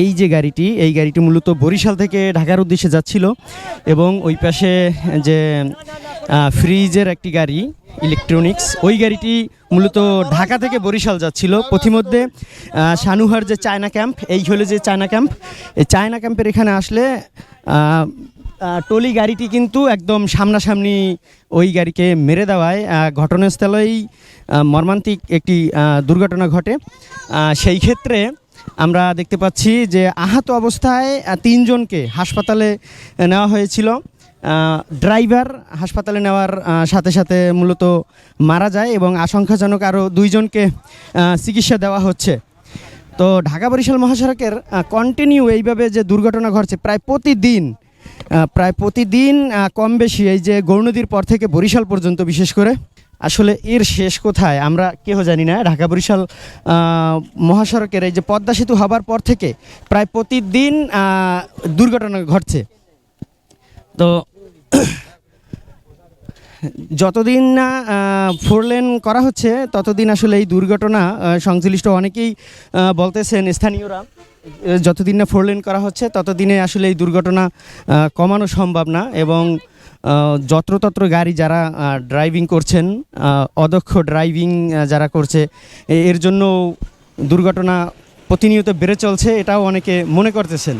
এই যে গাড়িটি এই গাড়িটি মূলত বরিশাল থেকে ঢাকার উদ্দেশ্যে যাচ্ছিল এবং ওই পাশে যে ফ্রিজের একটি গাড়ি ইলেকট্রনিক্স ওই গাড়িটি মূলত ঢাকা থেকে বরিশাল যাচ্ছিল। পথিমধ্যে আহ, সানুহার যে চায়না ক্যাম্প এই হলো যে চায়না ক্যাম্প। এই চায়না ক্যাম্পের এখানে আসলে টলি গাড়িটি কিন্তু একদম সামনাসামনি ওই গাড়িকে মেরে দেওয়ায়। ঘটনাস্থলেই মর্মান্তিক একটি দুর্ঘটনা ঘটে। সেই ক্ষেত্রে আমরা দেখতে পাচ্ছি যে আহত অবস্থায় তিনজনকে হাসপাতালে নেওয়া হয়েছিল। ড্রাইভার হাসপাতালে নেওয়ার সাথে সাথে মূলত মারা যায় এবং আশঙ্কাজনক আরও দুইজনকে চিকিৎসা দেওয়া হচ্ছে। তো ঢাকা বরিশাল মহাসড়কের কন্টিনিউ এইভাবে যে দুর্ঘটনা ঘটছে, প্রায় প্রতিদিন প্রায় প্রতিদিন কম বেশি এই যে গৌরনদীর পর থেকে বরিশাল পর্যন্ত বিশেষ করে। আসলে এর শেষ কোথায় আমরা কেউ জানি না। ঢাকা বরিশাল মহাসড়কের এই যে পদ্মা সেতু হবার পর থেকে প্রায় প্রতিদিন দুর্ঘটনা ঘটছে। তো যতদিন না ফোর লেন করা হচ্ছে, ততদিন আসলে এই দুর্ঘটনা সংশ্লিষ্ট অনেকেই বলতেছেন স্থানীয়রা যতদিন না ফোর লেন করা হচ্ছে, ততদিনে আসলে এই দুর্ঘটনা কমানো সম্ভব না এবং যত্রতত্র গাড়ি যারা ড্রাইভিং করছেন অদক্ষ ড্রাইভিং যারা করছে এর জন্য দুর্ঘটনা প্রতিনিয়ত বেড়ে চলছে, এটাও অনেকে মনে করতেছেন।